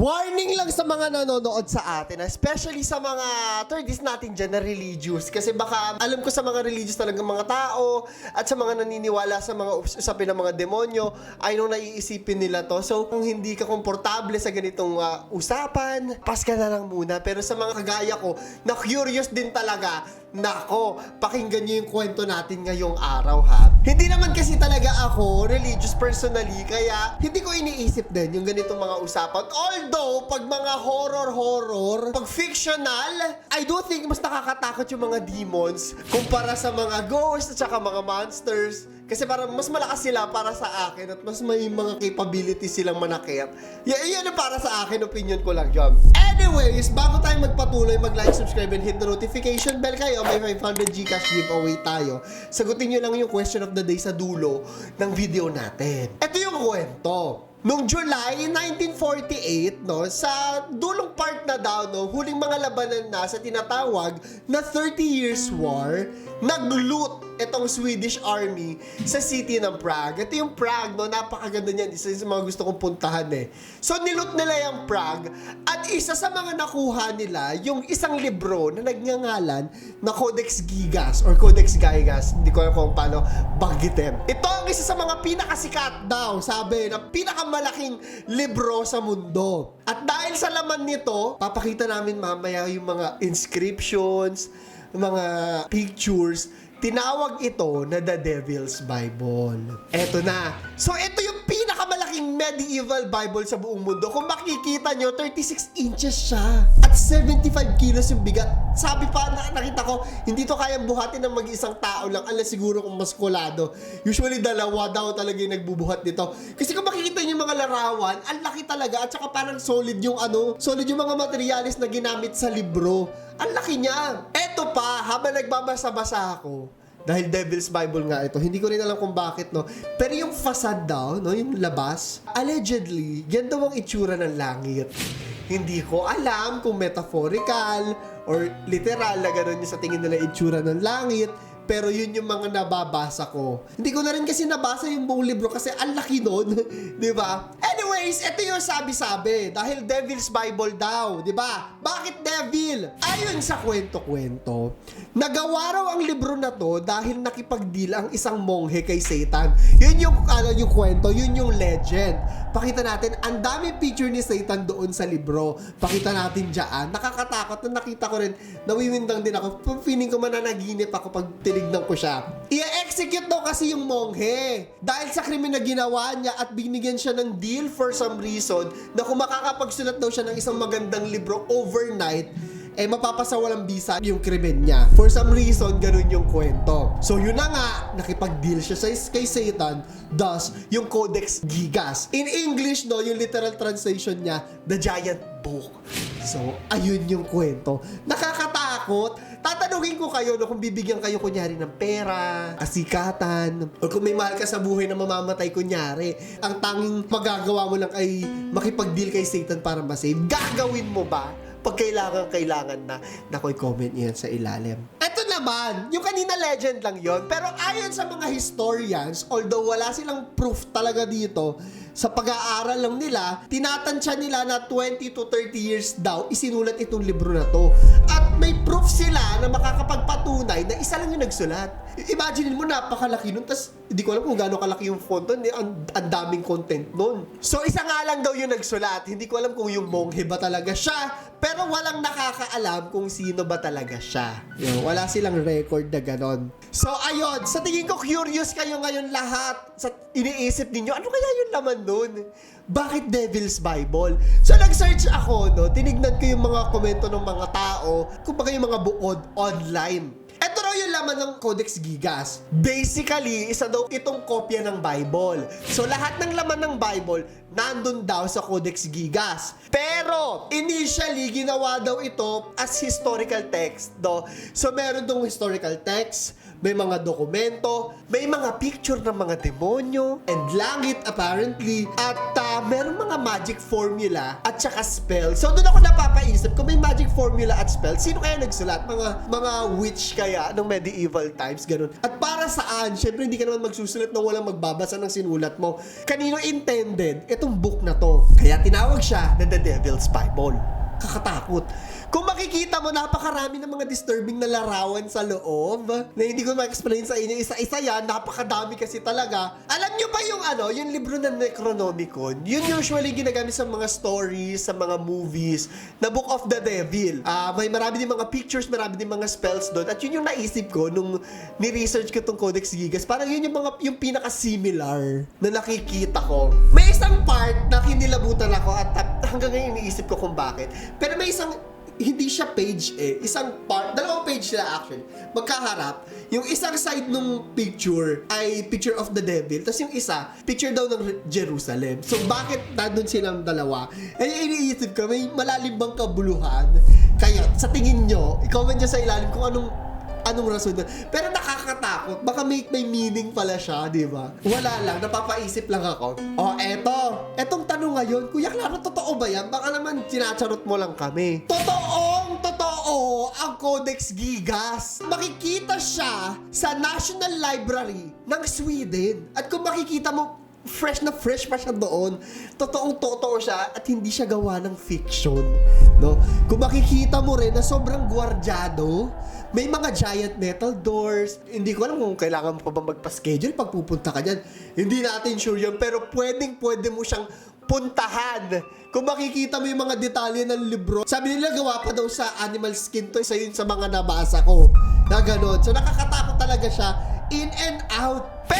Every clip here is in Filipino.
Warning lang sa mga nanonood sa atin, especially sa mga 30s natin dyan na religious. Kasi baka alam ko sa mga religious talagang mga tao at sa mga naniniwala sa mga us- usapin ng mga demonyo, ay nung naiisipin nila to. So kung hindi ka komportable sa ganitong ah, usapan, pas ka na lang muna. Pero sa mga kagaya ko, na curious din talaga, Nako, pakinggan niyo yung kwento natin ngayong araw ha. Hindi naman kasi talaga ako religious personally, kaya hindi ko iniisip din yung ganitong mga usapan. Although, pag mga horror-horror, pag fictional, I do think mas nakakatakot yung mga demons kumpara sa mga ghosts at saka mga monsters. Kasi parang mas malakas sila para sa akin at mas may mga capabilities silang manakit. Y- yan ang para sa akin, opinion ko lang dyan. Anyways, bago tayo magpatuloy, mag-like, subscribe, and hit the notification bell kayo, may 500 Gcash giveaway tayo. Sagutin nyo lang yung question of the day sa dulo ng video natin. Ito yung kwento. Noong July 1948, no, sa dulong part na daw, no, huling mga labanan na sa tinatawag na 30 Years War, nag-loot itong Swedish Army sa city ng Prague. Ito yung Prague, no, napakaganda niyan. Isa sa mga gusto kong puntahan eh. So, niloot nila yung Prague at isa sa mga nakuha nila, yung isang libro na nagngangalan na Codex Gigas or Codex Gigas. Hindi ko alam kung paano banggitin. Ito ang isa sa mga pinakasikat daw, sabi, na pinakamalaking libro sa mundo. At dahil sa laman nito, papakita namin mamaya yung mga inscriptions, mga pictures, tinawag ito na The Devil's Bible. Eto na. So, ito yung pinakamalaking medieval Bible sa buong mundo. Kung makikita nyo, 36 inches siya. At 75 kilos yung bigat. Sabi pa, na, nakita ko, hindi to kayang buhatin ng mag-isang tao lang. Alam siguro kung maskulado. Usually, dalawa daw talaga yung nagbubuhat nito. Kasi kung makikita nyo yung mga larawan, ang laki talaga. At saka parang solid yung ano, solid yung mga materialis na ginamit sa libro. Ang laki niya. Eto pa, habang nagbabasa-basa ako, dahil Devil's Bible nga ito, hindi ko rin alam kung bakit, no? Pero yung facade daw, no? Yung labas, allegedly, yan daw ang itsura ng langit. Hindi ko alam kung metaphorical or literal na gano'n yung sa tingin nila itsura ng langit. Pero yun yung mga nababasa ko. Hindi ko na rin kasi nabasa yung buong libro kasi ang laki nun. di ba? Anyways, ito yung sabi-sabi. Dahil Devil's Bible daw. Di ba? Bakit devil? Ayon sa kwento-kwento, nagawa raw ang libro na to dahil nakipagdeal ang isang monghe kay Satan. Yun yung, ano, yung kwento, yun yung legend. Pakita natin, ang dami picture ni Satan doon sa libro. Pakita natin dyan. Nakakatakot na nakita ko rin, nawiwindang din ako. Feeling ko mananaginip ako pag tinignan ko siya. I-execute daw kasi yung monghe. Dahil sa krimen na ginawa niya at binigyan siya ng deal for some reason na kung makakapagsulat daw siya ng isang magandang libro overnight, eh mapapasawalang bisa yung krimen niya. For some reason, ganun yung kwento. So yun na nga, nakipag-deal siya sa, kay Satan, thus, yung Codex Gigas. In English, no, yung literal translation niya, The Giant Book. So, ayun yung kwento. Nakakatakot. Tatanungin ko kayo no, kung bibigyan kayo kunyari ng pera, kasikatan, o kung may mahal ka sa buhay na mamamatay kunyari, ang tanging magagawa mo lang ay makipag-deal kay Satan para masave. Gagawin mo ba? Pag kailangan, kailangan na. Naku, comment niyo yan sa ilalim. Ito naman, yung kanina legend lang yon pero ayon sa mga historians, although wala silang proof talaga dito, sa pag-aaral lang nila, tinatansya nila na 20 to 30 years daw isinulat itong libro na to. At may proof sila na makakapagpatunay na isa lang yung nagsulat. Imagine mo, napakalaki nun, tas hindi ko alam kung gaano kalaki yung font nun, ang, ang daming content nun. So isa nga lang daw yung nagsulat, hindi ko alam kung yung monghe ba talaga siya, pero walang nakakaalam kung sino ba talaga siya. Yun, wala silang record na ganon. So ayun, sa tingin ko curious kayo ngayon lahat. Sa iniisip ninyo, ano kaya yung laman nun? Bakit Devil's Bible? So nag-search ako, no, tinignan ko yung mga komento ng mga tao, kumbaga yung mga buod online. Ito raw yung laman ng Codex Gigas. Basically, isa daw itong kopya ng Bible. So lahat ng laman ng Bible, nandun daw sa Codex Gigas. Pero, initially, ginawa daw ito as historical text. Do. So meron dong historical text, may mga dokumento, may mga picture ng mga demonyo, and langit apparently, at uh, merong mga magic formula at saka spell. So doon ako napapaisip, kung may magic formula at spell, sino kaya nagsulat? Mga mga witch kaya nung medieval times, ganun. At para saan? Syempre hindi ka naman magsusulat na walang magbabasa ng sinulat mo. Kanino intended itong book na to? Kaya tinawag siya na The Devil's Bible kakatakot. Kung makikita mo, napakarami ng mga disturbing na larawan sa loob na hindi ko ma-explain sa inyo. Isa-isa yan, napakadami kasi talaga. Alam nyo ba yung ano, yung libro ng Necronomicon? Yun usually ginagamit sa mga stories, sa mga movies, na Book of the Devil. Ah, may marami din mga pictures, marami din mga spells doon. At yun yung naisip ko nung ni-research ko tong Codex Gigas. Parang yun yung mga yung pinaka-similar na nakikita ko. May isang part na kinilabutan ako at at hanggang ngayon iniisip ko kung bakit. Pero may isang hindi siya page eh. Isang part, dalawang page sila actually. Magkaharap. Yung isang side nung picture ay picture of the devil. Tapos yung isa, picture daw ng Jerusalem. So bakit nandun silang dalawa? Eh iniisip ko, may malalim bang kabuluhan? Kaya sa tingin nyo, i-comment nyo sa ilalim kung anong anong rason doon. Pero nakakatakot. Baka may, may meaning pala siya, di ba? Wala lang, napapaisip lang ako. O, eto. Etong tanong ngayon, Kuya Claro, totoo ba yan? Baka naman sinacharot mo lang kami. Totoong totoo ang Codex Gigas. Makikita siya sa National Library ng Sweden. At kung makikita mo, fresh na fresh pa siya doon. Totoong totoo siya at hindi siya gawa ng fiction. No? Kung makikita mo rin na sobrang gwardyado, may mga giant metal doors. Hindi ko alam kung kailangan mo pa ba magpa-schedule pag pupunta ka dyan. Hindi natin sure yun, pero pwedeng pwede mo siyang puntahan. Kung makikita mo yung mga detalye ng libro, sabi nila gawa pa daw sa animal skin to. Isa yun sa mga nabasa ko. Na ganun. So nakakatakot talaga siya in and out. Pero,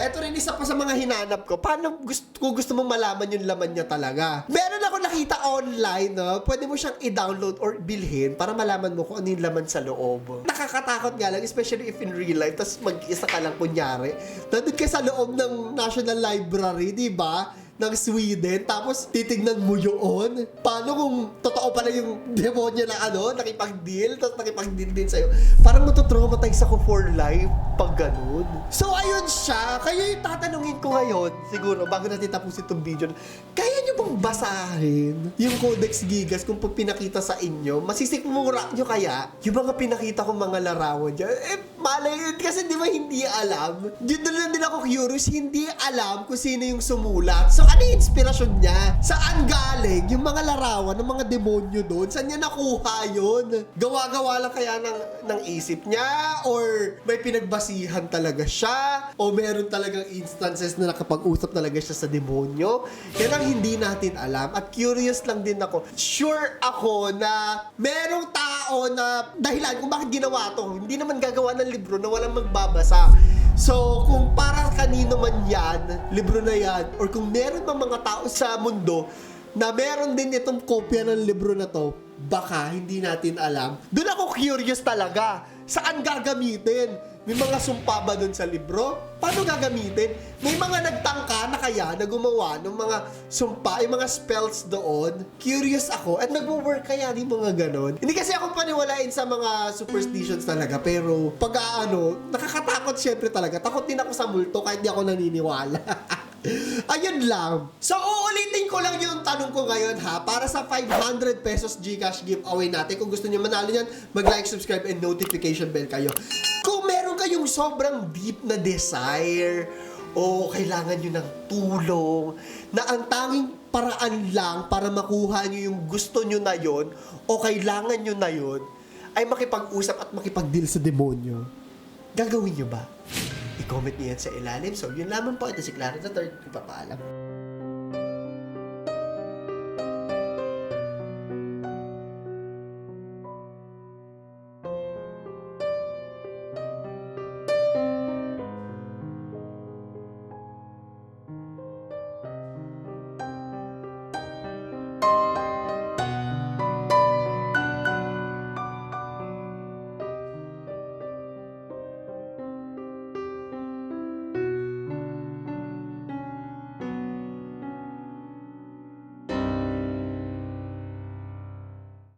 eto rin isa pa sa mga hinanap ko. Paano gusto, kung gusto mong malaman yung laman niya talaga? Meron ako nakita online, no? Pwede mo siyang i-download or bilhin para malaman mo kung ano yung laman sa loob. Nakakatakot nga lang, especially if in real life, tapos mag-isa ka lang kunyari. Nandun ka sa loob ng National Library, di ba? ng Sweden, tapos titignan mo yun. Paano kung totoo pala yung demonyo na ano, nakipag-deal, tapos nakipag-deal din sa'yo. Parang matutraumatize ako for life pag ganun. So, ayun siya. Kayo yung tatanungin ko ngayon, siguro, bago natin tapusin itong video. Kaya nyo bang basahin yung Codex Gigas kung po pinakita sa inyo? Masisikmura nyo kaya yung mga pinakita kong mga larawan dyan? Eh, malay, kasi di ba hindi alam? Dito lang din ako curious, hindi alam kung sino yung sumulat. So, ano yung inspirasyon niya? Saan galing yung mga larawan ng mga demonyo doon? Saan niya nakuha yun? Gawa-gawa lang kaya ng, ng isip niya? Or may pinagbasihan talaga siya? O meron talagang instances na nakapag-usap talaga siya sa demonyo? Yan ang hindi natin alam. At curious lang din ako. Sure ako na merong tao na dahilan kung bakit ginawa to. Hindi naman gagawa ng libro na walang magbabasa. So, kung para kanino man yan, libro na yan, or kung meron pa mga tao sa mundo na meron din itong kopya ng libro na to, baka hindi natin alam. Doon ako curious talaga. Saan gagamitin? May mga sumpa ba doon sa libro? Paano gagamitin? May mga nagtangka na kaya na gumawa ng mga sumpa, yung mga spells doon. Curious ako. At nagwo-work kaya din mga ganon. Hindi kasi ako paniwalain sa mga superstitions talaga. Pero pag ano, nakakatakot syempre talaga. Takot din ako sa multo kahit di ako naniniwala. Ayun lang. So, uulitin ko lang yung tanong ko ngayon ha. Para sa 500 pesos Gcash giveaway natin. Kung gusto niyo manalo yan, mag-like, subscribe, and notification bell kayo. Meron kayong sobrang deep na desire o kailangan nyo ng tulong na ang tanging paraan lang para makuha nyo yung gusto nyo na yon o kailangan nyo na yon ay makipag-usap at makipag-deal sa demonyo. Gagawin nyo ba? I-comment niyo yan sa ilalim. So, yun lamang po. Ito si Clara the Third. Ipapaalam.